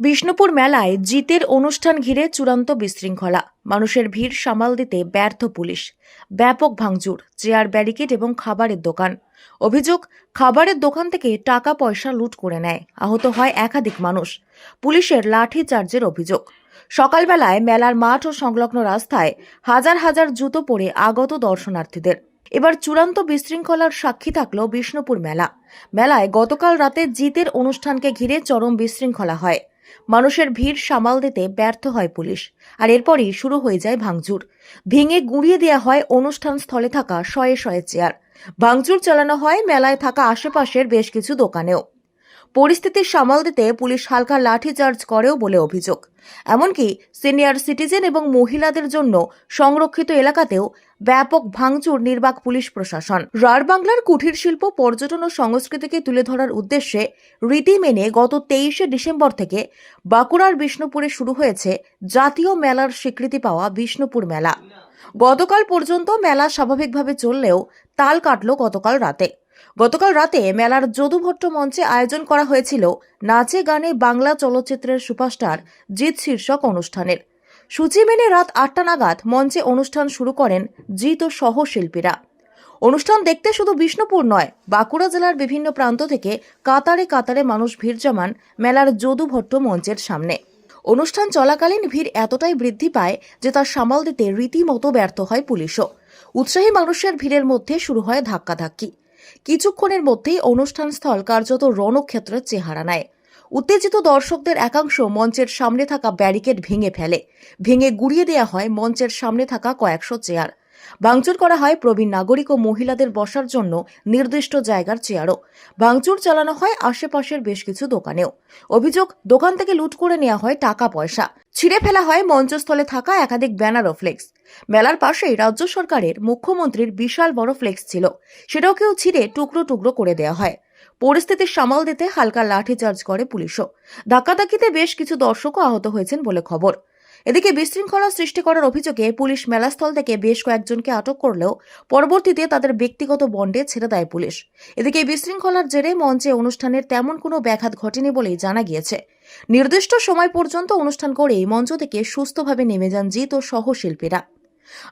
বিষ্ণুপুর মেলায় জিতের অনুষ্ঠান ঘিরে চূড়ান্ত বিশৃঙ্খলা। মানুষের ভিড় সামাল দিতে ব্যর্থ পুলিশ। ব্যাপক ভাঙচুর, চেয়ার ব্যারিকেড এবং খাবারের দোকান। অভিযোগ, খাবারের দোকান থেকে টাকা পয়সা লুট করে নেয়। আহত হয় একাধিক মানুষ। পুলিশের লাঠি চার্জের অভিযোগ। সকালবেলায় মেলার মাঠ ও সংলগ্ন রাস্তায় হাজার হাজার জুতো পরে আগত দর্শনার্থীদের। এবার চূড়ান্ত বিশৃঙ্খলার সাক্ষী থাকল বিষ্ণুপুর মেলা। মেলায় গতকাল রাতে জিতের অনুষ্ঠানকে ঘিরে চরম বিশৃঙ্খলা হয়। মানুষের ভিড় সামাল দিতে ব্যর্থ হয় পুলিশ। আর এরপরই শুরু হয়ে যায় ভাঙচুর। ভেঙে গুঁড়িয়ে দেওয়া হয় অনুষ্ঠান স্থলে থাকা শয়ে শয়ে চেয়ার। ভাঙচুর চালানো হয়, মেলায় থাকা আশেপাশের বেশ কিছু দোকানেও। পরিস্থিতি সামাল দিতে পুলিশ হালকা লাঠিচার্জ করেও বলে অভিযোগ। এমনকি সিনিয়র সিটিজেন এবং মহিলাদের জন্য সংরক্ষিত এলাকাতেও ব্যাপক ভাঙচুর নির্বাক পুলিশ প্রশাসন। রার বাংলার কুঠির শিল্প, পর্যটন ও সংস্কৃতিকে তুলে ধরার উদ্দেশ্যে রীতি মেনে গত তেইশে ডিসেম্বর থেকে বাঁকুড়ার বিষ্ণুপুরে শুরু হয়েছে জাতীয় মেলার স্বীকৃতি পাওয়া বিষ্ণুপুর মেলা। গতকাল পর্যন্ত মেলা স্বাভাবিকভাবে চললেও তাল কাটল গতকাল রাতে। গতকাল রাতে মেলার যদুভট্ট মঞ্চে আয়োজন করা হয়েছিল নাচে গানে বাংলা চলচ্চিত্রের সুপারস্টার জিৎ শীর্ষক অনুষ্ঠানের। সূচি মেনে রাত আটটা নাগাদ মঞ্চে অনুষ্ঠান শুরু করেন জিৎ ও সহশিল্পীরা। অনুষ্ঠান দেখতে শুধু বিষ্ণুপুর নয়, বাঁকুড়া জেলার বিভিন্ন প্রান্ত থেকে কাতারে কাতারে মানুষ ভিড় জমান মেলার যদুভট্ট মঞ্চের সামনে। অনুষ্ঠান চলাকালীন ভিড় এতটাই বৃদ্ধি পায় যে তা সামাল দিতে রীতিমতো ব্যর্থ হয় পুলিশও। উৎসাহী মানুষের ভিড়ের মধ্যে শুরু হয় ধাক্কাধাক্কি। কিছুক্ষণের মধ্যেই অনুষ্ঠানস্থল কার্যত রণক্ষেত্রের চেহারা নেয়। উত্তেজিত দর্শকদের একাংশ মঞ্চের সামনে থাকা ব্যারিকেড ভেঙে ফেলে। ভেঙে গুড়িয়ে দেওয়া হয় মঞ্চের সামনে থাকা কয়েকশো চেয়ার। ভাঙচুর করা হয় প্রবীণ নাগরিক ও মহিলাদের বসার জন্য নির্দিষ্ট জায়গার চেয়ারও। ভাঙচুর চালানো হয় আশেপাশের বেশ কিছু দোকানেও। অভিযোগ, দোকান থেকে লুট করে নেওয়া হয় টাকা পয়সা ছিঁড়ে ফেলা হয় মঞ্চস্থলে থাকা একাধিক ব্যানার ও ফ্লেক্স। মেলার পাশেই রাজ্য সরকারের মুখ্যমন্ত্রীর বিশাল বড় ফ্লেক্স ছিল। সেটাও কেউ ছিঁড়ে টুকরো টুকরো করে দেওয়া হয়। পরিস্থিতি সামাল দিতে হালকা লাঠিচার্জ করে পুলিশও। ধাক্কাধাক্কিতে বেশ কিছু দর্শকও আহত হয়েছেন বলে খবর। এদিকে বিশৃঙ্খলা সৃষ্টি করার অভিযোগে পুলিশ মেলাস্থল থেকে বেশ কয়েকজনকে আটক করলেও পরবর্তীতে তাদের ব্যক্তিগত বন্ডে ছেড়ে দেয় পুলিশ। এদিকে বিশৃঙ্খলার জেরে মঞ্চে অনুষ্ঠানের তেমন কোনো ব্যাঘাত ঘটেনি বলেই জানা গিয়েছে। নির্দিষ্ট সময় পর্যন্ত অনুষ্ঠান করেই মঞ্চ থেকে সুস্থভাবে নেমে যান জিত ও সহশিল্পীরা।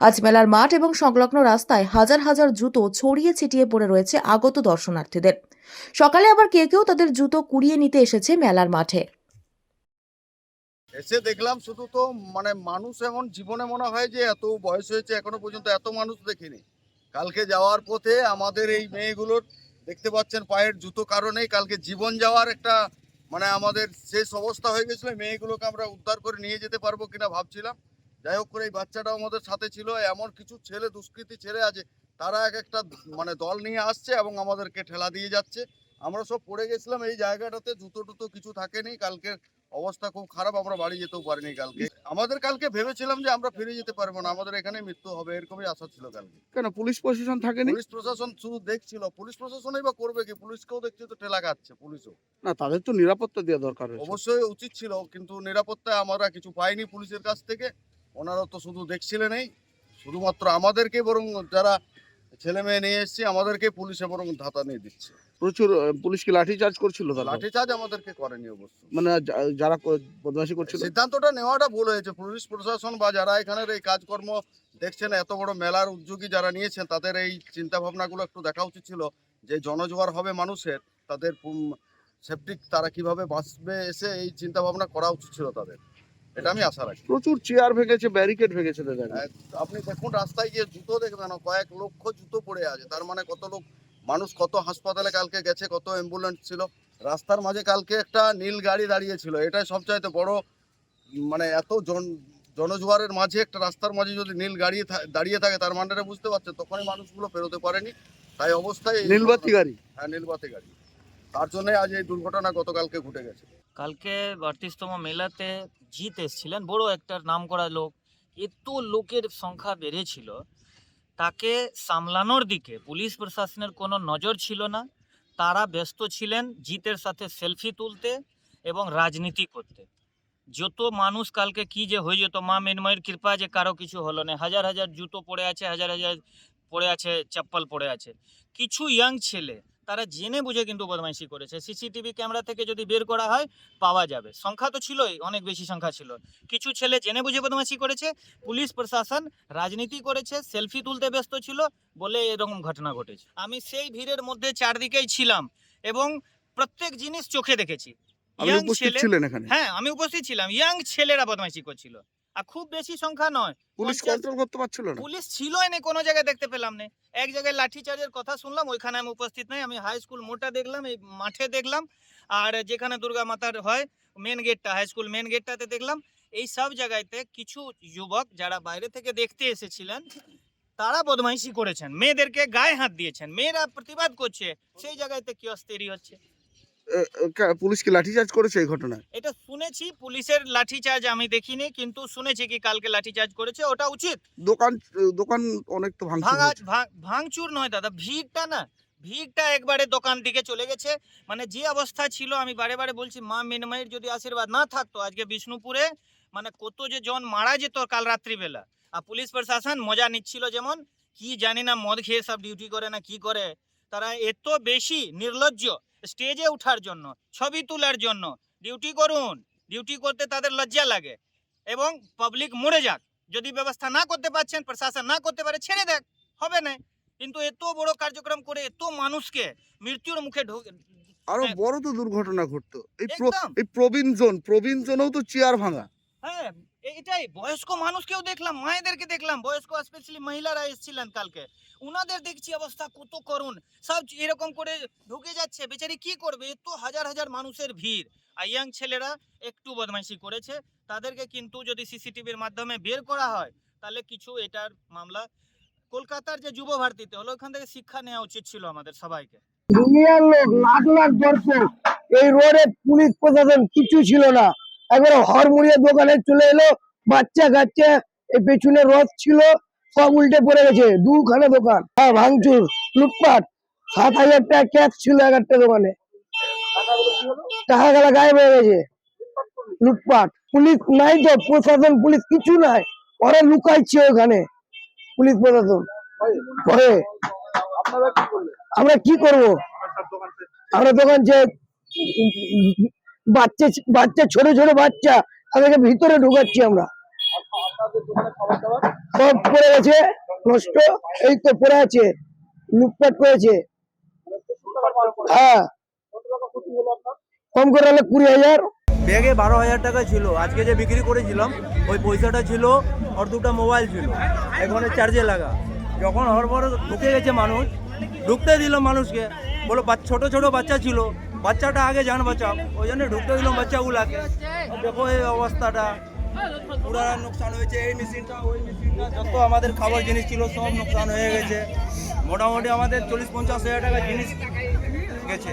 আজ মেলার মাঠ এবং সংলগ্ন রাস্তায় হাজার হাজার জুতো ছড়িয়ে ছিটিয়ে পড়ে রয়েছে আগত দর্শনার্থীদের। সকালে আবার কেউ কেউ তাদের জুতো কুড়িয়ে নিতে এসেছে মেলার মাঠে। এসে দেখলাম শুধু তো মানে মানুষ এমন জীবনে মনে হয় যে এত বয়স হয়েছে, এখনও পর্যন্ত এত মানুষ দেখিনি। কালকে যাওয়ার পথে আমাদের এই মেয়েগুলোর দেখতে পাচ্ছেন পায়ের জুতো কারণেই কালকে জীবন যাওয়ার একটা মানে আমাদের শেষ অবস্থা হয়ে গেছিল। মেয়েগুলোকে আমরা উদ্ধার করে নিয়ে যেতে পারব কিনা ভাবছিলাম। যাই হোক করে এই বাচ্চাটাও আমাদের সাথে ছিল। এমন কিছু ছেলে, দুষ্কৃতী ছেলে আছে, তারা এক একটা মানে দল নিয়ে আসছে এবং আমাদেরকে ঠেলা দিয়ে যাচ্ছে। আমরা সব পড়ে গেছিলাম, এই জায়গাটাতে জুতো টুতো কিছু থাকেনি। কালকে অবস্থা খুব খারাপ আমরা বাড়ি যেতেও পারিনি কালকে। আমাদের কালকে ভেবেছিলাম যে আমরা ফিরে যেতে পারব না আমাদের এখানে মৃত্যু হবে এরকমই আশা ছিল কালকে। কেন পুলিশ প্রশাসন থাকেনি? পুলিশ প্রশাসন শুধু দেখছিল পুলিশ প্রশাসনই বা করবে কি? পুলিশকেও দেখছি তো ঠেলা খাচ্ছে পুলিশও। না তাদের তো নিরাপত্তা দেওয়া দরকার অবশ্যই উচিত ছিল কিন্তু নিরাপত্তায় আমরা কিছু পাইনি পুলিশের কাছ থেকে ওনারা তো শুধু দেখছিলেন এই শুধুমাত্র আমাদেরকে বরং যারা ছেলে মেয়ে নিয়ে এসছি আমাদেরকে পুলিশে বরং ধাতা নিয়ে দিচ্ছে। প্রচুর আহ, পুলিশ কি লাঠি চার্জ করছিল তাহলে? লাঠিচার্জ আমাদেরকে করেনি অবশ্য। মানে যারা বদমাশি করছিল? সিদ্ধান্তটা নেওয়াটা ভুল হয়েছে। পুলিশ প্রশাসন বা যারা এখানের এই কাজকর্ম দেখছেন এত বড় মেলার উদ্যোগী যারা নিয়েছেন তাদের এই চিন্তা ভাবনাগুলো একটু দেখা উচিত ছিল যে জনজোয়ার হবে মানুষের তাদের সেফটি তারা কীভাবে বাঁচবে এসে এই চিন্তা ভাবনা করা উচিত ছিল তাদের। এটা আমি আশা রাখি। প্রচুর চেয়ার ভেঙেছে ব্যারিকেড ভেঙেছে আপনি দেখুন রাস্তায় গিয়ে জুতো দেখবেন কয়েক লক্ষ জুতো পড়ে আছে। তার মানে কত লোক মানুষ কত হাসপাতালে কালকে গেছে কত অ্যাম্বুলেন্স ছিল। রাস্তার মাঝে কালকে একটা নীল গাড়ি দাঁড়িয়ে ছিল এটাই সবচাইতে বড় মানে এত জন জনজোয়ারের মাঝে একটা রাস্তার মাঝে যদি নীল গাড়ি দাঁড়িয়ে থাকে তার মানেটা বুঝতে পারছে তখনই মানুষগুলো পেরোতে পারেনি। তাই অবস্থায় নীলবাতি গাড়ি? হ্যাঁ নীলবাতি গাড়ি। তার জন্য আজ এই দুর্ঘটনা গতকালকে ঘটে গেছে। কালকে আটত্রিশতম মেলাতে জিত এসেছিলেন, বড় একটা নাম করা লোক। এত লোকের সংখ্যা বেড়েছিল, তাকে সামলানোর দিকে পুলিশ প্রশাসনের কোনো নজর ছিল না। তারা ব্যস্ত ছিলেন জিতের সাথে সেলফি তুলতে এবং রাজনীতি করতে। যত মানুষ কালকে কি যে হয়ে যেত, মা মেনময়ের কৃপা যে কারও কিছু হলো না। হাজার হাজার জুতো পড়ে আছে, হাজার হাজার পড়ে আছে, চপ্পল পড়ে আছে। কিছু ইয়াং ছেলে তারা জেনে বুঝে কিন্তু বদমাইশি করেছে। সিসিটিভি ক্যামেরা থেকে যদি বের করা হয় পাওয়া যাবে। সংখ্যা তো ছিলই অনেক বেশি সংখ্যা ছিল। কিছু ছেলে জেনে বুঝে বদমাইশি করেছে পুলিশ প্রশাসন রাজনীতি করেছে সেলফি তুলতে ব্যস্ত ছিল বলে এরকম ঘটনা ঘটেছে। আমি সেই ভিড়ের মধ্যে চারদিকেই ছিলাম এবং প্রত্যেক জিনিস চোখে দেখেছি। হ্যাঁ আমি উপস্থিত ছিলাম। ইয়াং ছেলেরা বদমাইশি করছিল। আর খুব বেশি সংখ্যা নয়। পুলিশ কন্ট্রোল করতে পারছিল না। পুলিশ ছিলই না কোনো জায়গায় দেখতে পেলাম না। এক জায়গায় লাঠিচার্জের কথা শুনলাম ওইখানে আমি উপস্থিত নাই। আমি হাই স্কুল মোটা দেখলাম এই মাঠে দেখলাম আর যেখানে দুর্গা মাতার হয় মেন গেটটা হাই স্কুল মেন গেটটাতে দেখলাম। এই সব জায়গাতে কিছু যুবক যারা বাইরে থেকে দেখতে এসেছিলেন তারা বদমাইশি করেছেন। মেয়েদেরকে গায়ে হাত দিয়েছেন। মেয়েরা প্রতিবাদ করছে। সেই জায়গাতে কি অস্থিরি হচ্ছে? এ, এ, কা- লাঠিচার্জ করেছে এই ঘটনায়? এটা শুনেছি পুলিশের লাঠিচার্জ আমি দেখিনি কিন্তু শুনেছি কি কালকে লাঠিচার্জ করেছে ওটা উচিত। দোকান দোকান অনেক তো ভাঙা ভাঙচুর নয় দাদা ভিড়টা না ভিড়টা একবারে দোকান দিকে চলে গেছে। মানে যে অবস্থা ছিল আমি বারে বারে বলছি মা মেনমাইয়ের যদি আশীর্বাদ না থাকতো আজকে বিষ্ণুপুরে মানে কত যে জন মারা যেত কাল রাত্রিবেলা। আর পুলিশ প্রশাসন মজা নিচ্ছিল যেমন কি জানি না মদ খেয়ে সব ডিউটি করে না কি করে। তারা এত বেশি নির্লজ্জ স্টেজে ওঠার জন্য ছবি তোলার জন্য। ডিউটি করুন। ডিউটি করতে তাদের লজ্জা লাগে এবং পাবলিক মরে যাক। যদি ব্যবস্থা না করতে পারছেন প্রশাসন না করতে পারে ছেড়ে দেখ হবে না। কিন্তু এত বড় কার্যক্রম করে এত মানুষকে মৃত্যুর মুখে ঢোকে আরও হ্যাঁ। বড় তো দুর্ঘটনা ঘটতো। এই প্রবীণজন প্রবীণজনও প্রবীণ জোন প্রবীণ জোনেও তো চেয়ার ভাঙা। এটাই। বয়স্ক মানুষকেও দেখলাম, মায়েদেরকে দেখলাম। বয়স্ক স্পেশালি মহিলারা এসেছিলেন কালকে। উনাদের দেখছি অবস্থা কত করুন সব এরকম করে ঢুকে যাচ্ছে। বেচারি কি করবে? এত হাজার হাজার মানুষের ভিড়। আর ইয়াং ছেলেরা একটু বদমাইশি করেছে। তাদেরকে কিন্তু যদি সিসিটিভির মাধ্যমে বের করা হয়, তাহলে কিছু এটার মামলা কলকাতার যে যুব ভারতীতে হলো, ওখান থেকে শিক্ষা নেওয়া উচিত ছিল আমাদের সবাইকে। দুনিয়ার লোক, লাখ লাখ দর্শক, এই রোডে পুলিশ প্রশাসন কিছু ছিল না। একবারে হরমুড়িয়ে দোকানে চলে এলো বাচ্চা কাচ্চা, এই পেছনে রথ ছিল, সব উল্টে পড়ে গেছে, দুখানা দোকান হ্যাঁ ভাঙচুর, লুটপাট। সাত হাজার টাকা ক্যাশ ছিল এক একটা দোকানে। টাকা গেলা গায়েব হয়ে গেছে। লুটপাট। পুলিশ নাই তো, প্রশাসন, পুলিশ কিছু নাই। ওরা লুকাইছে ওখানে, পুলিশ প্রশাসন। ভয়ে আমরা কি করব? আমরা দোকান যে বাচ্চা বাচ্চা, ছোট ছোট বাচ্চা তাদেরকে ভিতরে ঢুকাচ্ছি আমরা। সব পড়ে গেছে, নষ্ট। এই তো পড়ে আছে, লুটপাট করেছে। হ্যাঁ। কম করে হলে কুড়ি হাজার। ব্যাগে বারো হাজার টাকা ছিল। আজকে যে বিক্রি করেছিলাম, ওই পয়সাটা ছিল, ওর দুটো মোবাইল ছিল, এখানে চার্জে লাগা। যখন হরবর ঢুকে গেছে মানুষ, ঢুকতে দিল মানুষকে। বলো ছোট ছোট বাচ্চা ছিল বাচ্চাটা আগে যান বাঁচাও। ওই জন্য ঢুকতে দিলাম বাচ্চাগুলাকে দেখো এই অবস্থাটা। পুরা নোকসান হয়েছে এই মেশিনটা, ওই মেশিনটা, যত আমাদের খাবার জিনিস ছিল সব নোকসান হয়ে গেছে। মোটামুটি আমাদের চল্লিশ পঞ্চাশ হাজার টাকা জিনিস গেছে।